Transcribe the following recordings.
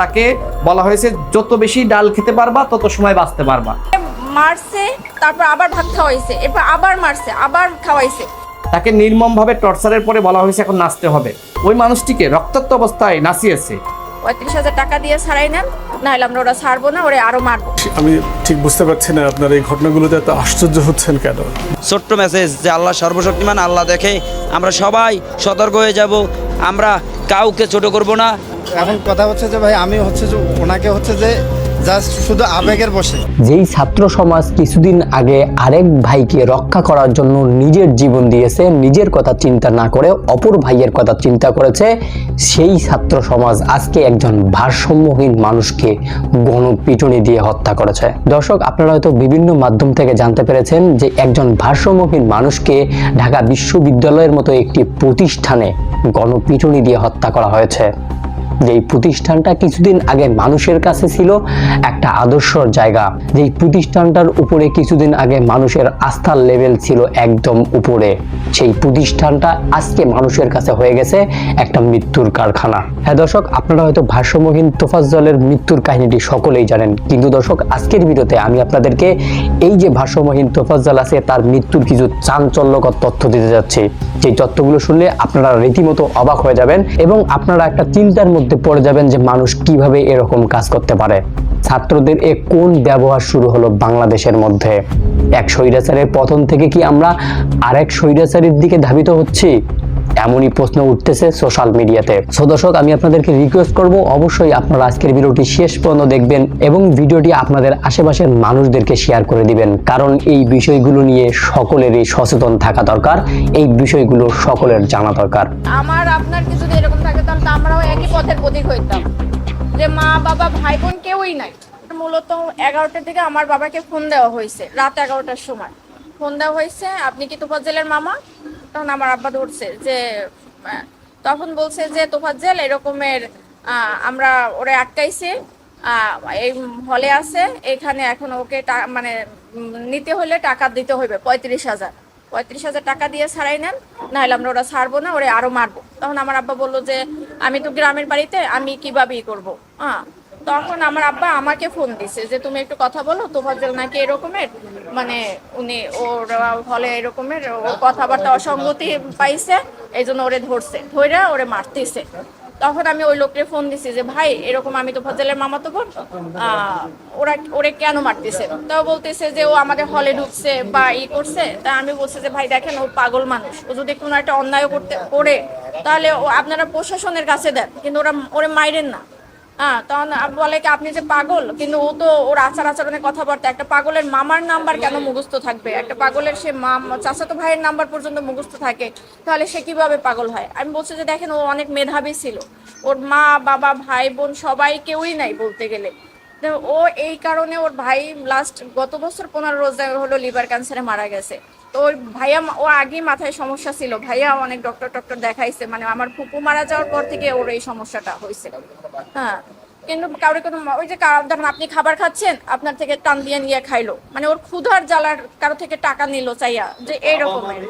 তাকে বলা হয়েছে যত বেশি ডাল খেতে পারবা তত সময় বাঁচতে পারবা। মারছে তারপর আবার ভাত খাওয়াইছে এরপর আবার মারছে আবার খাওয়াইছে। তাকে নির্মমভাবে টর্চারের পরে বলা হয়েছে এখন নাচতে হবে। ওই মানুষটিকে রক্তাক্ত অবস্থায় নাচিয়েছে। পঁয়ত্রিশ হাজার টাকা দিয়ে ছাড়াই নেন নাহলে আমরা ওরা ছাড়বো না ওরা আরও মারবো। আমি ঠিক বুঝতে পারছি না আপনার এই ঘটনাগুলোতে এত আশ্চর্য হচ্ছেন কেন? ছোট্ট মেসেজ যে আল্লাহ সর্বশক্তিমান আল্লাহ দেখে আমরা সবাই সতর্ক হয়ে যাব আমরা কাউকে ছোট করব না। এখন কথা হচ্ছে যে ভাই, আমি হচ্ছে যে ওনাকে হচ্ছে যে শুধু আবেগের বসে। যেই ছাত্র সমাজ কিছুদিন আগে আরেক ভাইকে রক্ষা করার জন্য নিজের জীবন দিয়েছে, নিজের কথা চিন্তা না করে অপর ভাইয়ের কথা চিন্তা করেছে, সেই ছাত্র সমাজ আজকে একজন ভারসাম্যহীন মানুষকে গণপিটুনি দিয়ে হত্যা করেছে। দর্শক, আপনারা হয়তো বিভিন্ন মাধ্যম থেকে জানতে পেরেছেন যে একজন ভারসাম্যহীন মানুষকে ঢাকা বিশ্ববিদ্যালয়ের মতো একটি প্রতিষ্ঠানে গণপিটুনি দিয়ে হত্যা করা হয়েছে। যেই প্রতিষ্ঠানটা কিছুদিন আগে মানুষের কাছে ছিল একটা আদর্শ জায়গা। যেই প্রতিষ্ঠানটার উপরে কিছুদিন আগে মানুষের আস্থার লেভেল ছিল একদম উপরে। সেই প্রতিষ্ঠানটা আজকে মানুষের কাছে হয়ে গেছে একটা মৃত্যুর কারখানা। হ্যাঁ দর্শক, আপনারা হয়তো ভারসাম্যহীন তোফাজ্জলের মৃত্যুর কাহিনীটি সকলেই জানেন। কিন্তু দর্শক, আজকের ভিডিওতে আমি আপনাদেরকে এই যে ভারসাম্যহীন তোফাজ্জল আছে, তার মৃত্যুর কিছু চাঞ্চল্যকর তথ্য দিতে যাচ্ছি। যেই তথ্যগুলো শুনলে আপনারা রীতিমতো অবাক হয়ে যাবেন এবং আপনারা একটা চিন্তার মধ্যে পড়ে যাবেন যে মানুষ কীভাবে এরকম কাজ করতে পারে। ছাত্রদের এ কোন ব্যবহার শুরু হলো বাংলাদেশের মধ্যে? এক স্বৈরাচারের পতন থেকে কি আমরা আরেক স্বৈরাচারের দিকে ধাবিত হচ্ছি? এমনই প্রশ্ন উঠতেছে সোশ্যাল মিডিয়াতে। সো দর্শক, আমি আপনাদেরকে রিকোয়েস্ট করব, অবশ্যই আপনারা আজকের ভিডিওটি শেষ পর্যন্ত দেখবেন এবং ভিডিওটি আপনাদের আশেপাশের মানুষদেরকে শেয়ার করে দিবেন। কারণ এই বিষয়গুলো নিয়ে সকলেরই সচেতন থাকা দরকার, এই বিষয়গুলো সকলের জানা দরকার। আমার, আপনার কিছু এরকম থাকে, তাহলে আমরাও একই পথের প্রতীক হইতাম। যে মা, বাবা ভাই বোন কেউই নাই। মূলত এগারোটার দিকে আমার বাবাকে ফোন দেওয়া হয়েছে, রাত এগারোটার সময়। ফোন দেওয়া হয়েছে, আপনি কি তোফাজ্জেলের মামা? তখন আমার আব্বা ধরছে যে তখন বলছে যে, তোফাজ্জেল এরকমের আমরা ওরে আটকাইছি এই হলে আছে, এখানে এখন ওকে মানে নিতে হলে টাকা দিতে হইবে, পঁয়ত্রিশ হাজার। পঁয়ত্রিশ হাজার টাকা দিয়ে ছাড়াই নেন, নাহলে আমরা ওরা ছাড়বো না, ওরা আরও মারবো। তখন আমার আব্বা বলল যে, আমি তো গ্রামের বাড়িতে, আমি কীভাবে ই করব? হ্যাঁ। তখন আমার আব্বা আমাকে ফোন দিছে যে, তুমি একটু কথা বলো তোফাজ্জল নাকি এরকমের? মানে উনি ওর হলে এরকমের ও কথাবার্তা অসঙ্গতি পাইছে এই জন্য ওরে ধরছে ধরে ওরে মারতেছে। তখন আমি ওই লোককে ফোন দিছি যে ভাই এরকম আমি তো ফজলের মামা তো আহ, ওরা ওরে কেন মারতেছে? তো বলতেছে যে ও আমাদের হলে ঢুকছে বা ই করছে। তা আমি বলছি যে ভাই দেখেন ও পাগল মানুষ। ও যদি কোনো একটা অন্যায় করতে করে তাহলে আপনারা প্রশাসনের কাছে দেন। কিন্তু ওরা ওরে মাইরেন না। হ্যাঁ তখন বলে কি, আপনি যে পাগল, কিন্তু ও তো ওর আচার আচরণের কথাবার্তা, একটা পাগলের মামার নাম্বার কেন মুখস্থ থাকবে? একটা পাগলের সে মাম, চাচাতো ভাইয়ের নাম্বার পর্যন্ত মুখস্থ থাকে, তাহলে সে কীভাবে পাগল হয়? আমি বলছি যে, দেখেন, ও অনেক মেধাবী ছিল। ওর মা, বাবা, ভাই, বোন সবাই কেউই নাই বলতে গেলে। ও এই কারণে ওর ভাই লাস্ট গত বছর পনেরো রোজ হলো লিভার ক্যান্সারে মারা গেছে। তো ভাইয়া ও আগেই মাথায় সমস্যা ছিল। ভাইয়া অনেক ডক্টর টক্টর দেখাইছে। মানে আমার ফুপু মারা যাওয়ার পর থেকে ওর এই সমস্যাটা হয়েছে হ্যাঁ। কিন্তু কাউরে কোনো ওই যে ধরেন আপনি খাবার খাচ্ছেন, আপনার থেকে টান দিয়ে নিয়ে খাইলো। মানে ওর ক্ষুধার জ্বালার কারও থেকে টাকা নিল চাইয়া, যে এইরকমের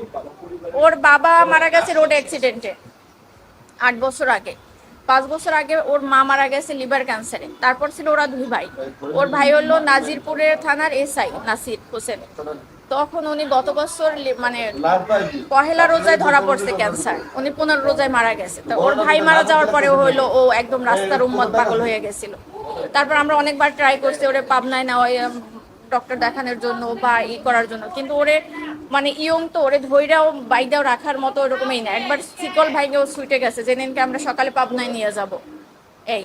ওর বাবা মারা গেছে রোড অ্যাক্সিডেন্টে আট বছর আগে। পাঁচ বছর আগে ওর মা মারা গেছে লিভার ক্যান্সারে তারপর ছিল ওরা দুই ভাই। ওর ভাই হলো নাজিরপুরের থানার এসআই, নাসির হোসেন। তখন উনি গত বছর মানে পহেলা রোজায় ধরা পড়ছে ক্যান্সার। উনি পনেরো রোজায় মারা গেছে। তো ওর ভাই মারা যাওয়ার পরে হইল ও একদম রাস্তার উম্মত পাগল হয়ে গেছিল। তারপর আমরা অনেকবার ট্রাই করছি ওরে পাবনায় নেওয়া ডক্টর দেখানোর জন্য বা ই করার জন্য। কিন্তু ওরে মানে ইয়ং তো ওরে ধৈরাও বাইদাও রাখার মতো ওরকমই না। একবার শিকল ভাইকেও ছুটে গেছে যে দিনকে আমরা সকালে পাবনায় নিয়ে যাব? এই।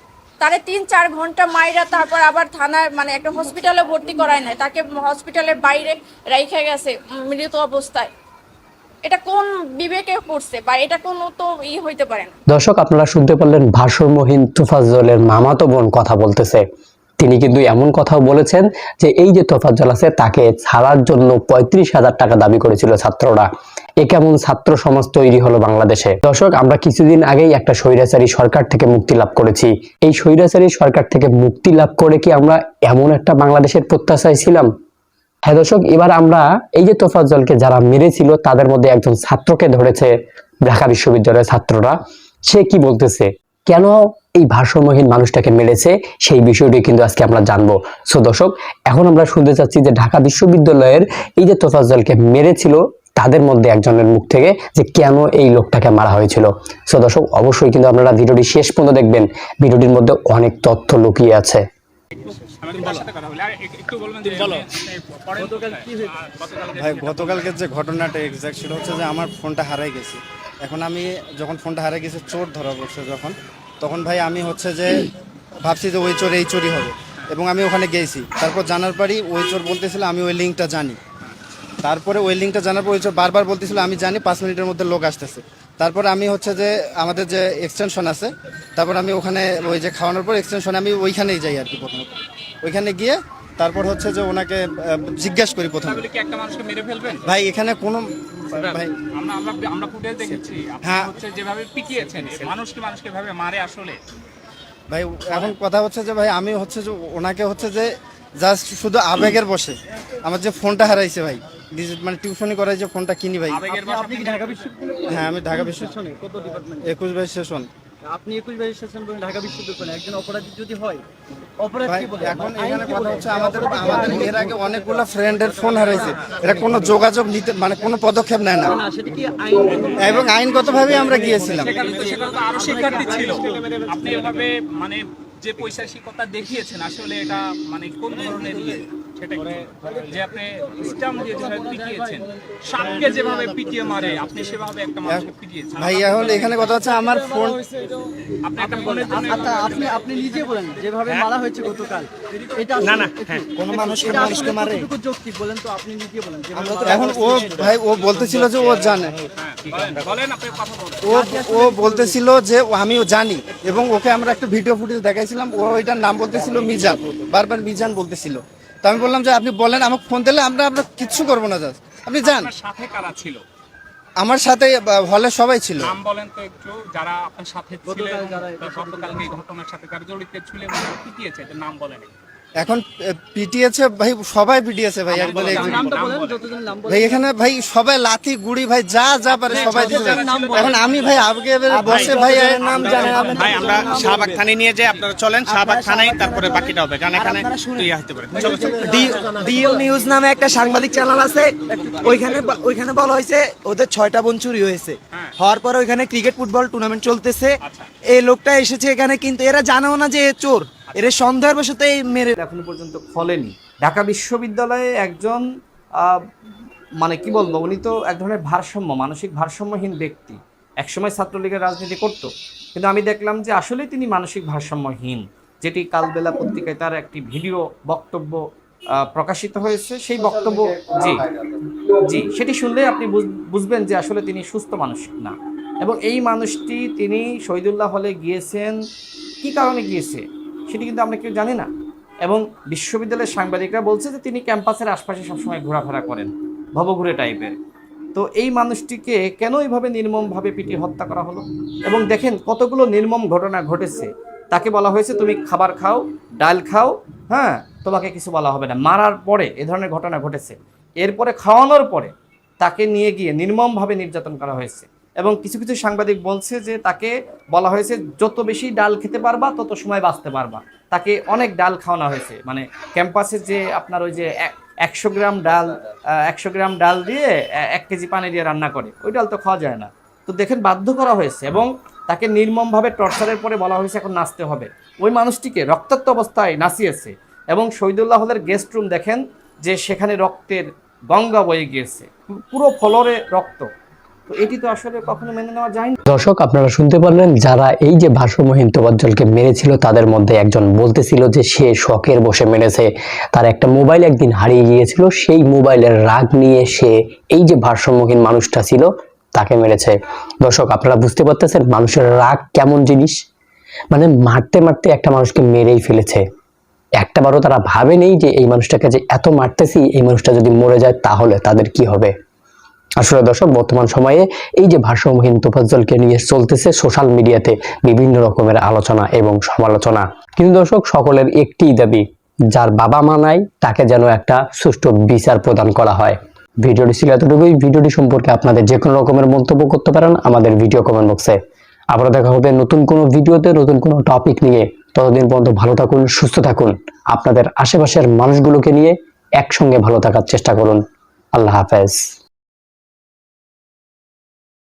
তারে তিন, চার ঘণ্টা মাইরা তারপর আবার থানায় মানে একটা হসপিটালে ভর্তি করায় নাই। তাকে হসপিটালের বাইরে রাইখে গেছে মৃত অবস্থায়। এটা কোন বিবেকে করছে বা এটা কোনো তো ই হইতে পারে না। দর্শক, আপনারা শুনতে পারলেন ভারসাম্যহীন তোফাজ্জলের মামাতো বোন কথা বলতেছে। তিনি কিন্তু এমন কথাও বলেছেন যে, এই যে তোফাজ্জল আছে, তাকে ছাড়ার জন্য পঁয়ত্রিশ হাজার টাকা দাবি করেছিল ছাত্ররা। এ কেমন ছাত্র সমাজ তৈরি হলো বাংলাদেশে? দর্শক, আমরা কিছুদিন আগেই একটা স্বৈরাচারী সরকার থেকে মুক্তি লাভ করেছি। এই স্বৈরাচারী সরকার থেকে মুক্তি লাভ করে কি আমরা এমন একটা বাংলাদেশের প্রত্যাশায় ছিলাম? হ্যাঁ দর্শক, এবার আমরা এই যে তোফাজ্জলকে যারা মেরেছিল, তাদের মধ্যে একজন ছাত্রকে ধরেছে ঢাকা বিশ্ববিদ্যালয়ের ছাত্ররা। সে কি বলতেছে? কেন এই ভারসাম্যহীন মানুষটাকে মেরেছে? সেই বিষয়টি কিন্তু আজকে আমরা জানব। সো দর্শক, এখন আমরা শুনতে চাচ্ছি যে ঢাকা বিশ্ববিদ্যালয়ের এই যে তোফাজ্জলকে মেরেছিল তাদের মধ্যে একজনের মুখ থেকে যে কেন এই লোকটাকে মারা হয়েছিল। সো দর্শক অবশ্যই কিন্তু আপনারা ভিডিওটি শেষ পর্যন্ত দেখবেন। ভিডিওটির মধ্যে অনেক তথ্য লুকিয়ে আছে। ভাই গতকালকের যে ঘটনাটা এক্সাক্ট সেটা হচ্ছে যে আমার ফোনটা হারাই গেছে। এখন আমি যখন ফোনটা হারাই গেছে চোর ধরা পড়ছে যখন তখন ভাই আমি হচ্ছে যে ভাবছি যে ওই চোর এই চোরই হবে। এবং আমি ওখানে গেছি। তারপর জানার পরই ওই চোর বলতেছিল আমি ওই লিঙ্কটা জানি। তারপরে ওই লিঙ্কটা জানার পর ওই বারবার বলতেছিল আমি জানি পাঁচ মিনিটের মধ্যে লোক আসতেছে। তারপর আমি হচ্ছে যে আমাদের যে এক্সটেনশন আছে তারপর আমি ওখানে ওই যে খাওয়ানোর পর এক্সটেনশনে আমি ওইখানেই যাই আর কি প্রথমে। ওইখানে গিয়ে তারপর হচ্ছে যে ওনাকে জিজ্ঞাসা করি প্রথমে। ভাই এখানে কোনো ভাই আমরা আমরা আমরা ফুটেজ দেখেছি। হ্যাঁ। হচ্ছে যেভাবে পিটিয়েছেন মানুষকে মানুষকে ভাবে মারে আসলে? ভাই এখন কথা হচ্ছে যে ভাই আমি হচ্ছে যে ওনাকে হচ্ছে যে জাস্ট শুধু আবেগের বসে। আমার যে ফোনটা হারাইছে ভাই মানে টিউশনি করাই যে ফোনটা কিনি ভাই। আপনি ঢাকা হ্যাঁ আমি ঢাকা বিশ্ব একুশ বাইশ সেশন। আপনি একুশ বাইশ সেশন বলেন ঢাকা বিশ্ববিদ্যালয়। একজন অপরাধী যদি হয় অপরাধ কি বলে? এখন এখানে কথা হচ্ছে আমাদের আমাদের এর আগে অনেকগুলো ফ্রেন্ডের ফোন হারাইছে। এটা কোনো যোগাযোগ নিতে মানে কোনো পদক্ষেপ নেয় না। না সেটা কি আইন এবং আইনগতভাবে আমরা গিয়েছিলাম। সেখানে তো সেখানে আরও শিক্ষার্থী ছিল। আপনি এভাবে মানে যে পয়সা শিক্ষকতা দেখিয়েছেন আসলে এটা মানে কোন ধরনের ইয়ে? সেটা কি? যে আপনি স্টাম্প দিয়ে যেভাবে পিটিয়েছেন সাপকে যেভাবে পিটিয়ে মারে আপনি সেভাবে একটা মানুষকে পিটিয়েছেন। ভাই এখন এখানে কথা হচ্ছে আমার ফোন আপনি একটা ফোনের আচ্ছা আপনি আপনি নিজে বলেন যেভাবে মারা হয়েছে গতকাল। এটা না না কোনো মানুষকে মানুষকে মারে? যৌক্তিক বলেন তো আপনি নিজে বলেন এখন ও ভাই ও বলতেছিল যে ও জানে। আপনি কথা ও ও বলতেছিল যে ও- জানি এবং ওকে আমরা একটা ভিডিও ফুটেজ দেখাইছিলাম ও ওইটার নাম বলতেছিল মিজান বারবার মিজান বলতেছিল। তো আমি বললাম যে আপনি বলেন আমাকে ফোন দিলে আমরা আপনার কিচ্ছু করব না জাস্ট আপনি যান। সাথে কারা ছিল? আমার সাথে হলে সবাই ছিল। নাম বলেন তো একটু যারা আপনার সাথে গতকালকে ঘটনার সাথে যারা জড়িত পিটিয়েছে এদের নাম বলেন এখন পিটিয়েছে ভাই সবাই পিটিয়েছে ভাই নাম বলেন। ভাই এখানে ভাই সবাই লাথি গুড়ি ভাই যা যা পারে সবাই দিচ্ছে এখন আমি ভাই আগে বসে ভাই নাম জানেন আপনি। ভাই আমরা শাহবাগ থানায় নিয়ে যাই আপনারা চলেন শাহবাগ থানায় তারপরে বাকিটা হবে কারণ এখানে ইয়ে হতে পারে চলো চলো। ডিএল নিউজ নামে একটা সাংবাদিক চ্যানেল আছে ওইখানে ওইখানে বলা হয়েছে ওদের ছয়টা বোন চুরি হয়েছে। হওয়ার পরে ওইখানে ক্রিকেট ফুটবল টুর্নামেন্ট চলতেছে। এই লোকটা এসেছে এখানে কিন্তু এরা জানেও না যে এ চোর। এর সন্দেহের বশত এই মেরে এখনও পর্যন্ত খলেনি ঢাকা বিশ্ববিদ্যালয়ে একজন মানে কি বলব, উনি তো এক ধরনের ভারসাম্য, মানসিক ভারসাম্যহীন ব্যক্তি। একসময় ছাত্রলীগের রাজনীতি করত। কিন্তু আমি দেখলাম যে আসলেই তিনি মানসিক ভারসাম্যহীন। যেটি কালবেলা পত্রিকায় তার একটি ভিডিও বক্তব্য প্রকাশিত হয়েছে। সেই বক্তব্য জি জি, সেটি শুনলে আপনি বুঝ- বুঝবেন যে আসলে তিনি সুস্থ মানুষ না। এবং এই মানুষটি তিনি শহীদুল্লাহ হলে গিয়েছেন। কি কারণে গিয়েছে? সেটি কিন্তু আমরা কেউ জানি না। এবং বিশ্ববিদ্যালয়ের সাংবাদিকরা বলছে যে তিনি ক্যাম্পাসের আশপাশে সবসময় ঘোরাফেরা করেন, ভবঘুরে টাইপের। তো এই মানুষটিকে কেন এইভাবে নির্মমভাবে পিটিয়ে হত্যা করা হলো? এবং দেখেন কতগুলো নির্মম ঘটনা ঘটেছে। তাকে বলা হয়েছে, তুমি খাবার খাও, ডাল খাও হ্যাঁ তোমাকে কিছু বলা হবে না। মারার পরে এ ধরনের ঘটনা ঘটেছে। এরপরে খাওয়ানোর পরে তাকে নিয়ে গিয়ে নির্মমভাবে নির্যাতন করা হয়েছে। এবং কিছু কিছু সাংবাদিক বলছে যে তাকে বলা হয়েছে, যত বেশি ডাল খেতে পারবা, তত সময় বাঁচতে পারবা। তাকে অনেক ডাল খাওয়ানো হয়েছে। মানে ক্যাম্পাসে যে আপনার ওই যে এক- একশো গ্রাম ডাল একশো গ্রাম ডাল দিয়ে এক কেজি পানি দিয়ে রান্না করে, ওই ডাল তো খাওয়া যায় না। তো দেখেন, বাধ্য করা হয়েছে এবং তাকে নির্মমভাবে টর্চারের পরে বলা হয়েছে, এখন নাচতে হবে। ওই মানুষটিকে রক্তাক্ত অবস্থায় নাচিয়েছে এবং শহীদুল্লাহ হলের গেস্ট রুম দেখেন যে সেখানে রক্তের গঙ্গা বয়ে গিয়েছে। পুরো ফলরে রক্ত। দর্শক, আপনারা শুনতে পারলেন, যারা এই যে ভারসাম্যহীন তোবাজ্জলকে মেরেছিল, তাদের মধ্যে একজন বলতেছিল যে সে শখের বসে মেরেছে। তার একটা মোবাইল একদিন হারিয়ে গিয়েছিল, সেই মোবাইলের রাগ নিয়ে সে এই যে মানুষটা ছিল, তাকে মেরেছে। দর্শক, আপনারা বুঝতে পারতেছেন মানুষের রাগ কেমন জিনিস? মানে মারতে মারতে একটা মানুষকে মেরেই ফেলেছে। একটাবারও তারা ভাবে নেই যে এই মানুষটাকে যে এত মারতেছি, এই মানুষটা যদি মরে যায়, তাহলে তাদের কি হবে? আসলে দর্শক, বর্তমান সময়ে এই যে ভারসাম্যহীন তোফাজ্জলকে নিয়ে চলতেছে সোশ্যাল মিডিয়াতে বিভিন্ন রকমের আলোচনা এবং সমালোচনা। কিন্তু দর্শক, সকলের একটিই দাবি, যার বাবা মা নাই, তাকে যেন একটা সুষ্ঠু বিচার প্রদান করা হয়। ভিডিওটি ছিল এতটুকুই। ভিডিওটি সম্পর্কে আপনাদের যে কোনো রকমের মন্তব্য করতে পারেন আমাদের ভিডিও কমেন্ট বক্সে আবার দেখা হবে নতুন কোনো ভিডিওতে, নতুন কোনো টপিক নিয়ে। ততদিন পর্যন্ত ভালো থাকুন, সুস্থ থাকুন। আপনাদের আশেপাশের মানুষগুলোকে নিয়ে একসঙ্গে ভালো থাকার চেষ্টা করুন। আল্লাহ হাফেজ।